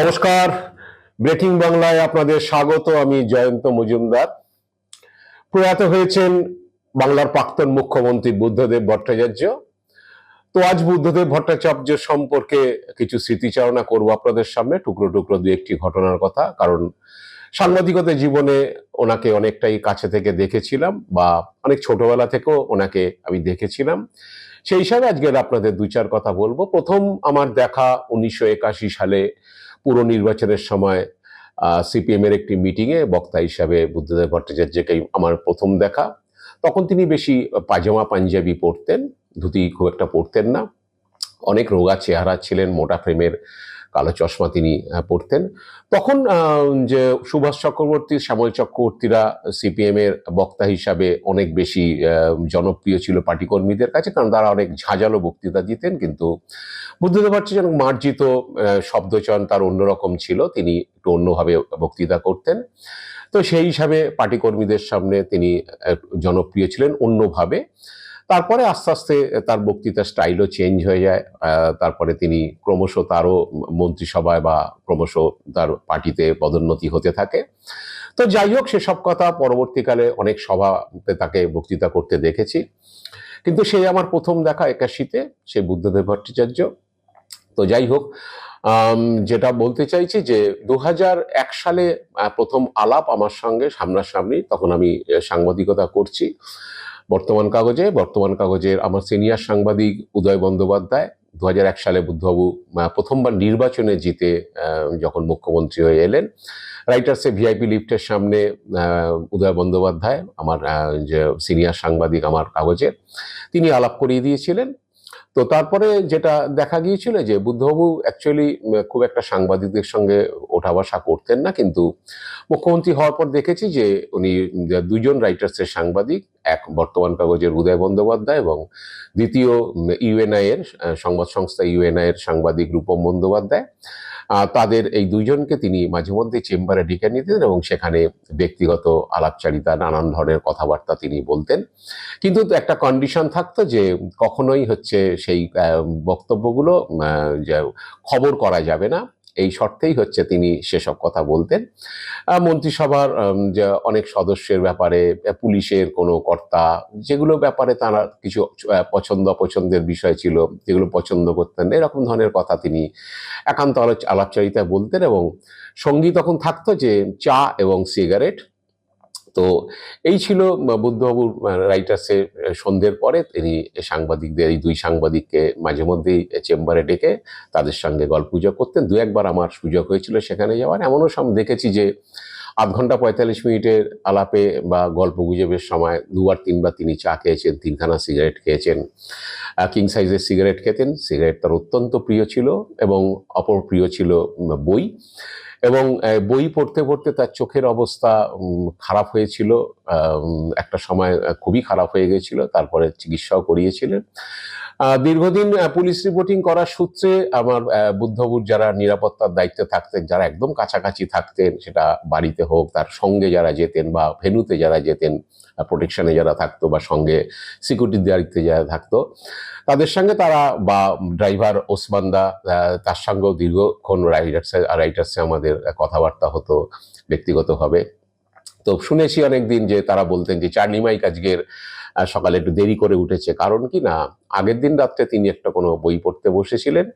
নমস্কার। ব্রেকিং বাংলায় আপনাদের স্বাগত, আমি জয়ন্ত মজুমদার। প্রয়াত হয়েছেন বাংলার প্রাক্তন মুখ্যমন্ত্রী বুদ্ধদেব ভট্টাচার্য। তো আজ বুদ্ধদেব ভট্টাচার্য সম্পর্কে কিছু স্মৃতিচারণা করব আপনাদের সামনে, টুকরো টুকরো দু একটি ঘটনার কথা, কারণ সাংবাদিকতা জীবনে ওনাকে অনেকটাই কাছে থেকে দেখেছিলাম, বা অনেক ছোটবেলা থেকেও ওনাকে আমি দেখেছিলাম। সেই হিসাবে আজকের আপনাদের দু চার কথা বলব। প্রথম, আমার দেখা উনিশশো একাশি সালে পুর নির্বাচনের সময় সিপিএমের একটি মিটিংয়ে বক্তা হিসাবে বুদ্ধদেব ভট্টাচার্যকে আমার প্রথম দেখা। তখন তিনি বেশি পাজামা পাঞ্জাবি পরতেন, ধুতি খুব একটা পরতেন না। অনেক রোগা চেহারা ছিলেন, মোটা ফ্রেমের কালো চশমা তিনি আহ, পরতেন। তখন যে সুভাষ চক্রবর্তী শ্যামল চক্রবর্তীরা সিপিএম এর বক্তা হিসাবে অনেক বেশি জনপ্রিয় ছিল পার্টি কর্মীদের কাছে কারণ তারা অনেক ঝাঁঝালো বক্তৃতা দিতেন কিন্তু বুদ্ধদেব ভট্টাচার্য মার্জিত শব্দচয়ন তার অন্যরকম ছিল তিনি একটু অন্যভাবে বক্তৃতা করতেন। তো সেই হিসাবে পার্টি কর্মীদের সামনে তিনি জনপ্রিয় ছিলেন অন্যভাবে। তারপরে আস্তে আস্তে তার বক্তৃতার স্টাইলও চেঞ্জ হয়ে যায়। তারপরে তিনি ক্রমশ তারও মন্ত্রিসভায় বা ক্রমশ তার পার্টিতে পদোন্নতি হতে থাকে। তো যাই হোক, সেসব কথা পরবর্তীকালে অনেক সভাতে তাকে বক্তৃতা করতে দেখেছি। কিন্তু সেই আমার প্রথম দেখা একাশিতে, সে বুদ্ধদেব ভট্টাচার্য। তো যাই হোক যেটা বলতে চাইছি যে দু এক সালে প্রথম আলাপ আমার সঙ্গে সামনাসামনি, তখন আমি সাংবাদিকতা করছি। বর্তমান কাগজে, বর্তমান কাগজের আমার সিনিয়র সাংবাদিক উদয় বন্দ্যোপাধ্যায় দু এক সালে বুদ্ধবাবু প্রথমবার নির্বাচনে জিতে যখন মুখ্যমন্ত্রী হয়ে এলেন। রাইটার্সে ভিআইপি লিফটের সামনে উদয় বন্দ্যোপাধ্যায়, আমার যে সিনিয়র সাংবাদিক আমার কাগজের, তিনি আলাপ করিয়ে দিয়েছিলেন। তো তারপরে যেটা দেখা গিয়েছিল যে বুদ্ধবাবু অ্যাকচুয়ালি খুব একটা সাংবাদিকদের সঙ্গে ওঠা বসা করতেন না, কিন্তু মুখ্যমন্ত্রী হওয়ার পর দেখেছি যে উনি দুজন রাইটার্সের সাংবাদিক, এক বর্তমান কাগজের উদয় বন্দ্যোপাধ্যায় এবং দ্বিতীয় ইউএনআই এর সংবাদ সংস্থা ইউএনআই এর সাংবাদিক রূপম বন্দ্যোপাধ্যায়। তাদের এই দুইজনকে তিনি মাঝে মধ্যে চেম্বারে ডেকে নিতেন এবং সেখানে ব্যক্তিগত আলাপচারিতা, নানান ধরনের কথাবার্তা তিনি বলতেন। কিন্তু একটা কন্ডিশন থাকতো যে কখনোই হচ্ছে সেই বক্তব্যগুলো খবর করা যাবে না। এই শর্তেই হচ্ছে তিনি সেসব কথা বলতেন। মন্ত্রিসভার যে অনেক সদস্যের ব্যাপারে পুলিশের কোনো কর্তা, যেগুলো ব্যাপারে তারা কিছু পছন্দ অপছন্দের বিষয় ছিল, যেগুলো পছন্দ করতেন, এরকম ধরনের কথা তিনি একান্ত আলোচ- আলাপচারিতায় বলতেন এবং সঙ্গী তখন থাকতো যে চা এবং সিগারেট তো এই ছিল বুদ্ধবাবুর রাইটার্সে সন্ধ্যের পরে তিনি সাংবাদিকদের, এই দুই সাংবাদিককে মাঝে মধ্যেই চেম্বারে ডেকে তাদের সঙ্গে গল্পগুজব করতেন। দু একবার আমার সুযোগ হয়েছিল সেখানে যাওয়ার। এমনও সব দেখেছি যে আধ ঘণ্টা পঁয়তাল্লিশ মিনিটের আলাপে বা গল্প গুজবের সময় দুবার, তিনবার তিনি চা খেয়েছেন, তিনখানা সিগারেট খেয়েছেন কিং সাইজের সিগারেট খেতেন। সিগারেট তার অত্যন্ত প্রিয় ছিল এবং অপর প্রিয় ছিল বই। এবং বই পড়তে পড়তে তার চোখের অবস্থা খারাপ হয়েছিল। একটা সময় খুবই খারাপ হয়ে গেছিল। তারপরে চিকিৎসাও করিয়েছিলেন। দীর্ঘদিন পুলিশ রিপোর্টিং করার সূত্রে আমার বুদ্ধবুর যারা নিরাপত্তার দায়িত্বে থাকতেন, যারা একদম কাছাকাছি থাকতেন, সেটা বাড়িতে হোক, তার সঙ্গে যারা যেতেন বা ভেনুতে যারা যেতেন প্রোটেকশনে যারা থাকতো বা সঙ্গে সিকিউরিটি দায়িত্বে যারা থাকতো, তাদের সঙ্গে তারা বা ড্রাইভার ওসমানদা তার সঙ্গেও দীর্ঘক্ষণ রাইডার্সে রাইটার্সে আমাদের কথাবার্তা হতো ব্যক্তিগতভাবে। তো শুনেছি অনেকদিন যে তারা বলতেন যে চার্নিমাইক আজকের সকালে একটু দেরি করে উঠেছে। কারণ কি না আগের দিন রাত্রে তিনি একটা কোনো বই পড়তে বসেছিলেন।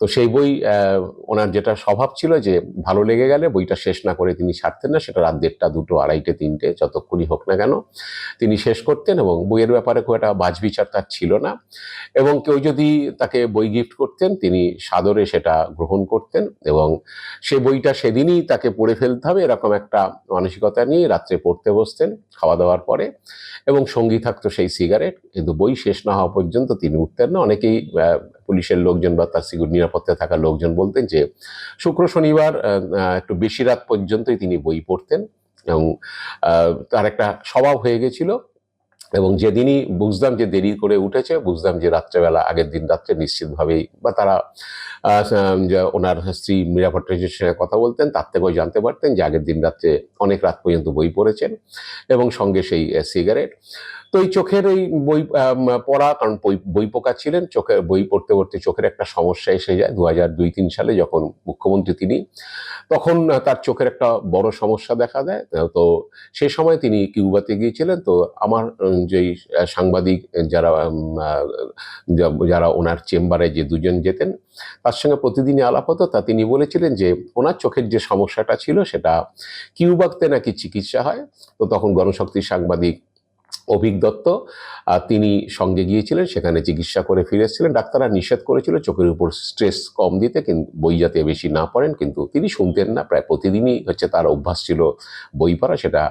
তো সেই বই ওনার যেটা স্বভাব ছিল যে ভালো লেগে গেলে বইটা শেষ না করে তিনি ছাড়তেন না, সেটা রাত দেড়টা, দুটো, আড়াইটে, তিনটে, যতক্ষণই হোক না কেন তিনি শেষ করতেন এবং বইয়ের ব্যাপারে খুব একটা বাজবিচার তার ছিল না। এবং কেউ যদি তাকে বই গিফট করতেন, তিনি সাদরে সেটা গ্রহণ করতেন এবং সে বইটা সেদিনই তাকে পড়ে ফেলতে হবে এরকম একটা মানসিকতা নিয়ে রাত্রে পড়তে বসতেন খাওয়া দাওয়ার পরে। এবং সঙ্গী থাকতো সেই সিগারেট, কিন্তু বই শেষ না হওয়া পর্যন্ত তিনি উঠতেন না। অনেকেই পুলিশের লোকজন বা তার সিকিউর নিরাপত্তায় থাকা লোকজন বলতেন যে, শুক্র শনিবার একটু বেশি রাত পর্যন্তই তিনি বই পড়তেন। এবং তার একটা স্বভাব হয়ে গেছিল। এবং যেদিনই বুঝতাম যে দেরি করে উঠেছে, বুঝতাম যে রাত্রেবেলা, আগের দিন রাত্রে নিশ্চিতভাবেই বা তারা ওনার স্ত্রী মীরা ভট্টাচার্যের সঙ্গে কথা বলতেন, তার থেকেও জানতে পারতেন যে আগের দিন রাত্রে অনেক রাত পর্যন্ত বই পড়েছেন। এবং সঙ্গে সেই সিগারেট। তো এই চোখের এই বই পড়া, কারণ বই পোকা ছিলেন, চোখে, বই পড়তে পড়তে চোখের একটা সমস্যা এসে যায়। দু হাজার দুই, তিন সালে যখন মুখ্যমন্ত্রী তিনি, তখন তার চোখের একটা বড় সমস্যা দেখা দেয়। তো সেই সময় তিনি কিউবাতে গিয়েছিলেন। তো আমার যেই সাংবাদিক, যারা যারা ওনার চেম্বারে যে দুজন যেতেন, তার সঙ্গে প্রতিদিনই আলাপ হতো। তা তিনি বলেছিলেন যে, ওনার চোখের যে সমস্যাটা ছিল, সেটা কিউবাকতে নাকি চিকিৎসা হয়। তো তখন গণশক্তির সাংবাদিক অভিক দত্ত তিনি সঙ্গে গিয়েছিলেন, সেখানে চিকিৎসা করে ফিরে এসেছিলেন। ডাক্তাররা নিষেধ করেছিল চোখের উপর স্ট্রেস কম দিতে কিন্তু বই যাতে বেশি না পড়েন, কিন্তু তিনি শুনতেন না। প্রায় প্রতিদিনই হচ্ছে তার অভ্যাস ছিল বই পড়া, সেটা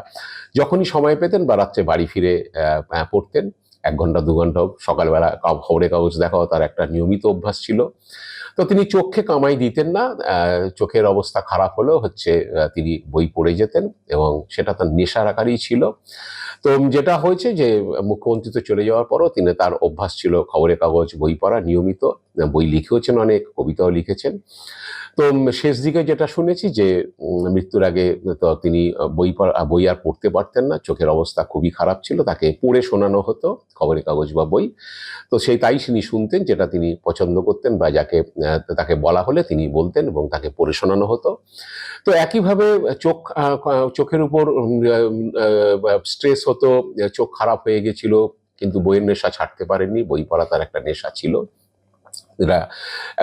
যখনই সময় পেতেন বা রাত্রে বাড়ি ফিরে পড়তেন, এক ঘণ্টা, দু ঘণ্টা সকালবেলা খবরের কাগজ দেখাও তার একটা নিয়মিত অভ্যাস ছিল। তো তিনি চোখে কামাই দিতেন না চোখের অবস্থা খারাপ হলেও হচ্ছে তিনি বই পড়ে যেতেন এবং সেটা তার নেশার আকারেই ছিল। তো যেটা হয়েছে যে মুখ্যমন্ত্রী তো চলে যাওয়ার পরও তিনি তার অভ্যাস ছিল খবরের কাগজ, বই পড়া নিয়মিত। বই লিখেওছেন অনেক, কবিতাও লিখেছেন। তো শেষ দিকে যেটা শুনেছি যে মৃত্যুর আগে তো তিনি বই বই আর পড়তে পারতেন না, চোখের অবস্থা খুবই খারাপ ছিল, তাকে পড়ে শোনানো হতো, খবরের কাগজ বা বই। তো সেই তাই তিনি শুনতেন, যেটা তিনি পছন্দ করতেন বা যাকে তাকে বলা হলে তিনি বলতেন এবং তাকে পড়ে শোনানো হতো। তো একইভাবে চোখ চোখের উপর স্ট্রেস হতো, চোখ খারাপ হয়ে গেছিল, কিন্তু বইয়ের নেশা ছাড়তে পারেননি, বই পড়া তার একটা নেশা ছিল। এরা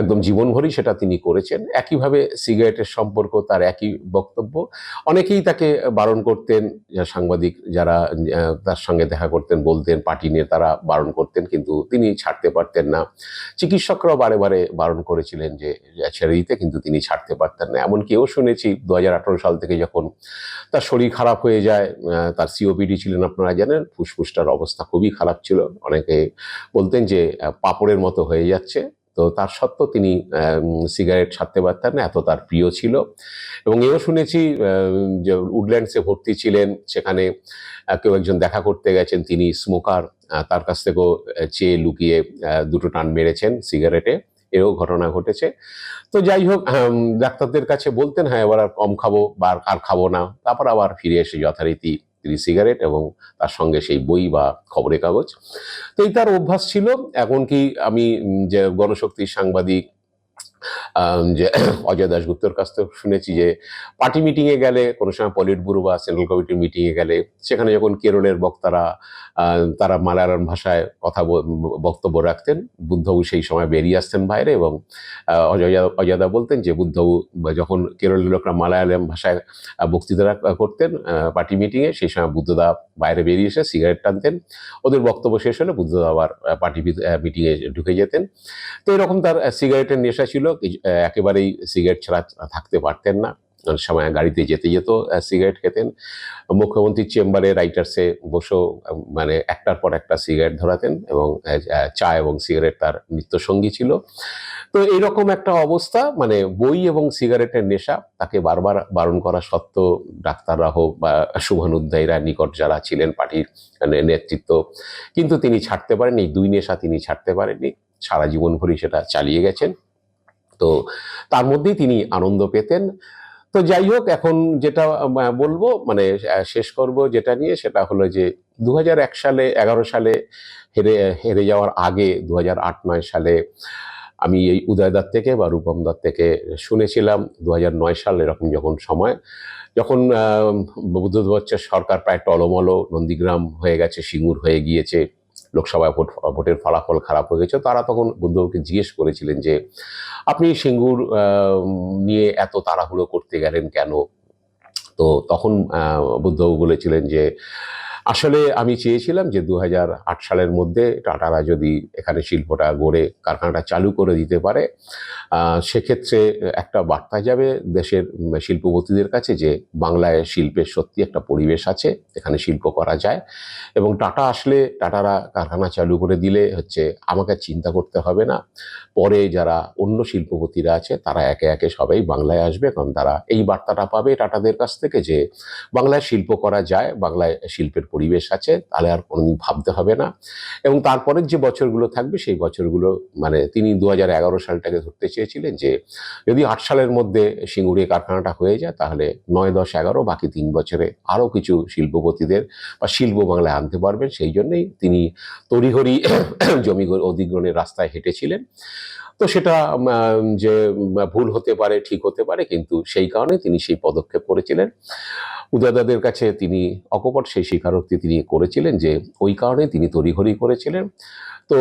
একদম জীবনভরই সেটা তিনি করেছেন। একইভাবে সিগারেটের সম্পর্ক, তার একই বক্তব্য। অনেকেই তাকে বারণ করতেন সাংবাদিক যারা তার সঙ্গে দেখা করতেন, বলতেন, পার্টি নিয়ে তারা বারণ করতেন, কিন্তু তিনি ছাড়তে পারতেন না। চিকিৎসকরাও বারে বারে বারণ করেছিলেন যে ছেড়ে দিতে, কিন্তু তিনি ছাড়তে পারতেন না। এমনকি এও শুনেছি, দু হাজার আঠেরো সাল থেকে যখন তার শরীর খারাপ হয়ে যায় তার সিওপিডি ছিলেন আপনারা জানেন, ফুসফুসটার অবস্থা খুবই খারাপ ছিল। অনেকে বলতেন যে পাপড়ের মতো হয়ে যাচ্ছে। তো তার সত্ত্বেও তিনি সিগারেট ছাড়তে পারতেন না, এত তার প্রিয় ছিল। এবং এও শুনেছি যে উডল্যান্ডসে ভর্তি ছিলেন, সেখানে কেউ একজন দেখা করতে গেছেন, তিনি স্মোকার তার কাছ থেকেও চেয়ে লুকিয়ে দুটো টান মেরেছেন সিগারেটে। এও ঘটনা ঘটেছে। তো যাই হোক ডাক্তারদের কাছে বলতেন হ্যাঁ এবার আর কম খাব বা আর খাব না। তারপর আবার ফিরে এসে যথারীতি তিনি সিগারেট এবং তার সঙ্গে সেই বই বা খবরের কাগজ। তো এই তার অভ্যাস ছিল। এমনকি আমি যে গণশক্তির সাংবাদিক যে অজয় দাশগুপ্তর কাছ থেকে শুনেছি যে পার্টি মিটিংয়ে গেলে, কোনো সময় পলিট ব্যুরো বা সেন্ট্রাল কমিটির মিটিংয়ে গেলে, সেখানে যখন কেরলের বক্তারা তারা মালায়ালাম ভাষায় কথা বক্তব্য রাখতেন বুদ্ধবাবু সেই সময় বেরিয়ে আসতেন বাইরে এবং অজয়, অজয়দা বলতেন যে বুদ্ধবাবু যখন কেরলের লোকরা মালায়ালাম ভাষায় বক্তৃতা করতেন পার্টি মিটিংয়ে সেই সময় বুদ্ধদা বাইরে বেরিয়ে এসে সিগারেট টানতেন। ওদের বক্তব্য শেষ হলে বুদ্ধদা আবার পার্টি মিটিংয়ে ঢুকে যেতেন। তো এরকম তার সিগারেটের নেশা ছিল। একেবারেই সিগারেট ছাড়া থাকতে পারতেন না। সময় গাড়িতে যেতে যেত সিগারেট খেতেন। মুখ্যমন্ত্রীর চেম্বারে রাইটার্সে বসেও মানে একটার পর একটা সিগারেট ধরাতেন এবং চা এবং সিগারেট তার নিত্যসঙ্গী ছিল। তো এইরকম একটা অবস্থা মানে বই এবং সিগারেটের নেশা, তাকে বারবার বারণ করা সত্ত্বেও ডাক্তাররা হোক বা শুভানুধ্যায়ীরা নিকট যারা ছিলেন পার্টির মানে নেতৃত্ব, কিন্তু তিনি ছাড়তে পারেন এই দুই নেশা তিনি ছাড়তে পারেননি। সারা জীবন ভরই সেটা চালিয়ে গেছেন। তো তার মধ্যেই তিনি আনন্দ পেতেন। তো যাই হোক এখন যেটা বলব মানে শেষ করব যেটা নিয়ে সেটা হলো যে দু সালে এগারো সালে হেরে হেরে যাওয়ার আগে দু আট নয় সালে আমি এই উদয় দার থেকে বা রূপম দার থেকে শুনেছিলাম দু নয় সাল এরকম যখন সময় যখন আহ, সরকার প্রায় টলমলো নন্দীগ্রাম হয়ে গেছে সিঙ্গুর হয়ে গিয়েছে। লোকসভায় ভোট, ভোটের ফলাফল খারাপ হয়ে গেছে। তারা তখন বুদ্ধবাবুকে জিজ্ঞেস করেছিলেন যে, আপনি সিঙ্গুর নিয়ে এত তাড়াহুড়ো করতে গেলেন কেন? তো তখন বুদ্ধবাবু বলেছিলেন যে আসলে আমি চেয়েছিলাম যে দু সালের মধ্যে টাটারা যদি এখানে শিল্পটা গড়ে কারখানাটা চালু করে দিতে পারে সেক্ষেত্রে একটা বার্তা যাবে দেশের শিল্পপতিদের কাছে যে বাংলায় শিল্পের সত্যি একটা পরিবেশ আছে, এখানে শিল্প করা যায়। এবং টাটা আসলে, টাটারা কারখানা চালু করে দিলে হচ্ছে আমাকে চিন্তা করতে হবে না। পরে যারা অন্য শিল্পপতিরা আছে, তারা একে একে সবাই বাংলায় আসবে, কারণ তারা এই বার্তাটা পাবে টাটাদের কাছ থেকে যে বাংলায় শিল্প করা যায়, বাংলায় শিল্পের পরিবেশ আছে, তাহলে আর কোনোদিন ভাবতে হবে না। এবং তারপরের যে বছরগুলো থাকবে, সেই বছরগুলো মানে তিনি দু হাজার এগারো সালটাকে ধরতে চেয়েছিলেন যে, যদি আট সালের মধ্যে সিঙ্গুরে কারখানাটা হয়ে যায়, তাহলে নয়, দশ, এগারো, বাকি তিন বছরে আরও কিছু শিল্পপতিদের বা শিল্প বাংলায় আনতে পারবেন। সেই জন্যেই তিনি তড়িঘড়ি জমি অধিগ্রহণের রাস্তায় হেঁটেছিলেন। তো সেটা যে ভুল হতে পারে, ঠিক হতে পারে, কিন্তু সেই কারণে তিনি সেই পদক্ষেপ করেছিলেন। উদয়দাদের কাছে তিনি অকপট, সেই স্বীকারোক্তি তিনি করেছিলেন যে, ওই কারণে তিনি তড়িঘড়ি করেছিলেন। তো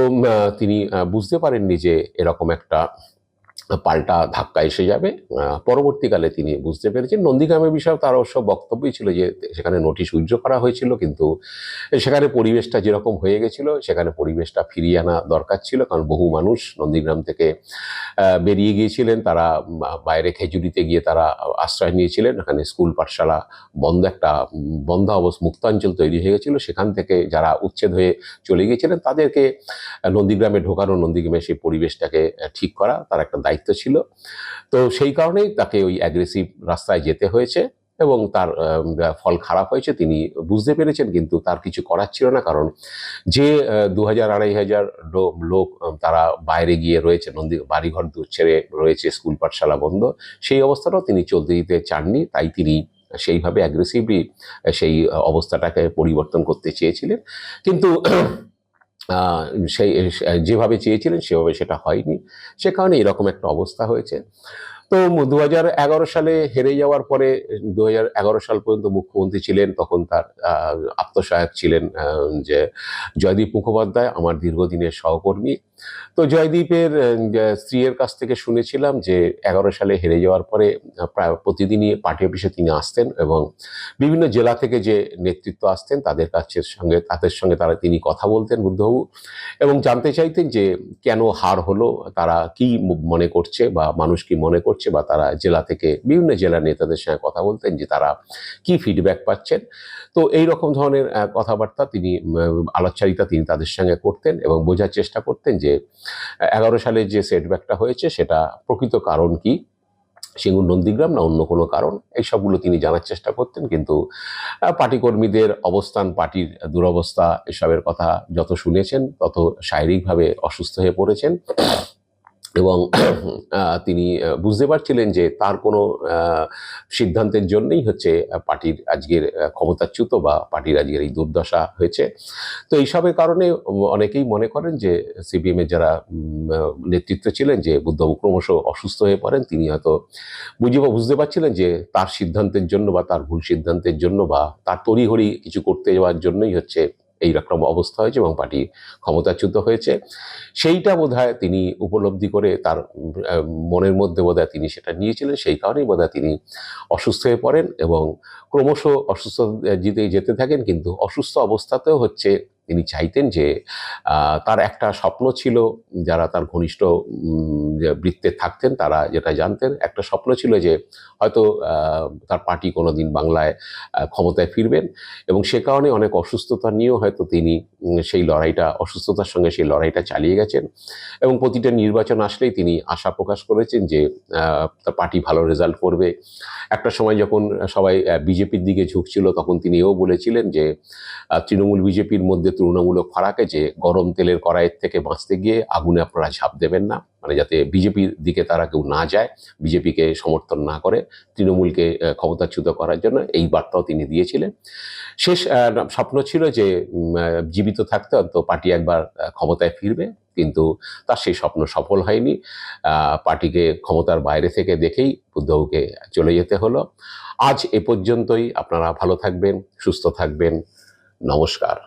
তিনি বুঝতে পারেননি যে, এরকম একটা পাল্টা ধাক্কা এসে যাবে। পরবর্তীকালে তিনি বুঝতে পেরেছেন। নন্দীগ্রামের বিষয়ে তার অবশ্য বক্তব্যই ছিল যে সেখানে নোটিশ উইথড্র করা হয়েছিল, কিন্তু সেখানে পরিবেশটা যেরকম হয়ে গেছিল, সেখানে পরিবেশটা ফিরিয়ে আনা দরকার ছিল, কারণ বহু মানুষ নন্দীগ্রাম থেকে বেরিয়ে গিয়েছিলেন। তারা বাইরে খেজুরিতে গিয়ে তারা আশ্রয় নিয়েছিলেন। এখানে স্কুল পাঠশালা বন্ধ একটা বন্ধ অবস্থা মুক্তাঞ্চল তৈরি হয়ে গেছিল। সেখান থেকে যারা উচ্ছেদ হয়ে চলে গিয়েছিলেন, তাদেরকে নন্দীগ্রামে ঢোকানো, নন্দীগ্রামে সেই পরিবেশটাকে ঠিক করা, তার একটা দায়িত্ব ছিল। তো সেই কারণেই তাকে ওই অ্যাগ্রেসিভ রাস্তায় যেতে হয়েছে এবং তার ফল খারাপ হয়েছে, তিনি বুঝতে পেরেছেন, কিন্তু তার কিছু করার ছিল না। কারণ যে দু হাজার আড়াই হাজার লোক তারা বাইরে গিয়ে রয়েছে, নন্দী, বাড়িঘর দূর ছেড়ে রয়েছে, স্কুল পাঠশালা বন্ধ, সেই অবস্থাটাও তিনি চলতে দিতে চাননি। তাই তিনি সেইভাবে অ্যাগ্রেসিভলি সেই অবস্থাটাকে পরিবর্তন করতে চেয়েছিলেন। কিন্তু সেই যেভাবে চেয়েছিলেন সেভাবে সেটা হয়নি। সে কারণে এরকম একটা অবস্থা হয়েছে। তো দু সালে হেরে যাওয়ার পরে, দু সাল পর্যন্ত মুখ্যমন্ত্রী ছিলেন, তখন তার আত্মসহায়ক ছিলেন যে জয়দীপ মুখোপাধ্যায়, আমার দীর্ঘদিনের সহকর্মী। তো জয়দীপের স্ত্রীর কাছ থেকে শুনেছিলাম যে এগারো সালে হেরে যাওয়ার পরে প্রায় প্রতিদিনই পার্টি অফিসে তিনি আসতেন এবং বিভিন্ন জেলা থেকে যে নেতৃত্ব আসতেন তাদের কাছের সঙ্গে তাদের সঙ্গে তারা তিনি কথা বলতেন বুদ্ধবাবু এবং জানতে চাইতেন যে কেন হার হলো তারা কি মনে করছে বা মানুষ কি মনে করছে বা তারা জেলা থেকে বিভিন্ন জেলার নেতাদের সঙ্গে কথা বলতেন যে তারা কি ফিডব্যাক পাচ্ছেন। তো এই রকম ধরনের কথাবার্তা তিনি উম, আলাপচারিতা তিনি তাদের সঙ্গে করতেন এবং বোঝার চেষ্টা করতেন যে এগারো সালে যে সেটব্যাকটা হয়েছে, সেটা প্রকৃত কারণ কি? সিঙ্গুর নন্দীগ্রাম না অন্য কোনো কারণ? এইসবগুলো তিনি জানার চেষ্টা করতেন, কিন্তু পার্টি কর্মীদের অবস্থান, পার্টির দুরবস্থা, এসবের কথা যত শুনেছেন, তত শারীরিকভাবে অসুস্থ হয়ে পড়েছেন। এবং তিনি বুঝতে পারছিলেন যে তার কোনো সিদ্ধান্তের জন্যই হচ্ছে পার্টির আজকের ক্ষমতাচ্যুত বা পার্টির আজকের এই দুর্দশা হয়েছে। তো এইসবের কারণে অনেকেই মনে করেন যে সিপিএমের যারা নেতৃত্ব ছিলেন যে বুদ্ধবাবু ক্রমশ অসুস্থ হয়ে পড়েন, তিনি হয়তো বুঝে বুঝতে পারছিলেন যে তার সিদ্ধান্তের জন্য বা তার ভুল সিদ্ধান্তের জন্য বা তার তড়িঘড়ি কিছু করতে যাওয়ার জন্যই হচ্ছে এই রকম অবস্থা হয়েছে এবং পার্টি ক্ষমতাচ্যুত হয়েছে। সেইটা বোধহয় তিনি উপলব্ধি করে তার মনের মধ্যে বোধ তিনি সেটা নিয়েছিলেন। সেই কারণেই বোধ তিনি অসুস্থ হয়ে পড়েন এবং ক্রমশ অসুস্থ যেতে যেতে থাকেন। কিন্তু অসুস্থ অবস্থাতেও হচ্ছে তিনি চাইতেন যে তার একটা স্বপ্ন ছিল, যারা তার ঘনিষ্ঠ বৃত্তে থাকতেন তারা যেটা জানতেন, একটা স্বপ্ন ছিল যে হয়তো তার পার্টি কোনোদিন বাংলায় ক্ষমতায় ফিরবেন এবং সে কারণে অনেক অসুস্থতা নিয়েও হয়তো তিনি সেই লড়াইটা, অসুস্থতার সঙ্গে সেই লড়াইটা চালিয়ে গেছেন এবং প্রতিটা নির্বাচন আসলেই তিনি আশা প্রকাশ করেছেন যে তার পার্টি ভালো রেজাল্ট করবে। একটা সময় যখন সবাই বিজেপির দিকে ঝুঁকছিল তখন তিনি এও বলেছিলেন যে তৃণমূল বিজেপির মধ্যে তুলনামূলক ফারাকে যে গরম তেলের কড়াইয়ের থেকে বাঁচতে গিয়ে আগুনে আপনারা ঝাঁপ দেবেন না মানে যাতে বিজেপির দিকে তারা কেউ না যায়, বিজেপিকে সমর্থন না করে, তৃণমূলকে ক্ষমতাচ্যুত করার জন্য এই বার্তাও তিনি দিয়েছিলেন। শেষ স্বপ্ন ছিল যে জীবিত থাকতে অন্ত পার্টি একবার ক্ষমতায় ফিরবে, কিন্তু তার সেই স্বপ্ন সফল হয়নি। পার্টিকে ক্ষমতার বাইরে থেকে দেখেই বুদ্ধবাবুকে চলে যেতে হলো। আজ এ পর্যন্তই, আপনারা ভালো থাকবেন, সুস্থ থাকবেন, নমস্কার।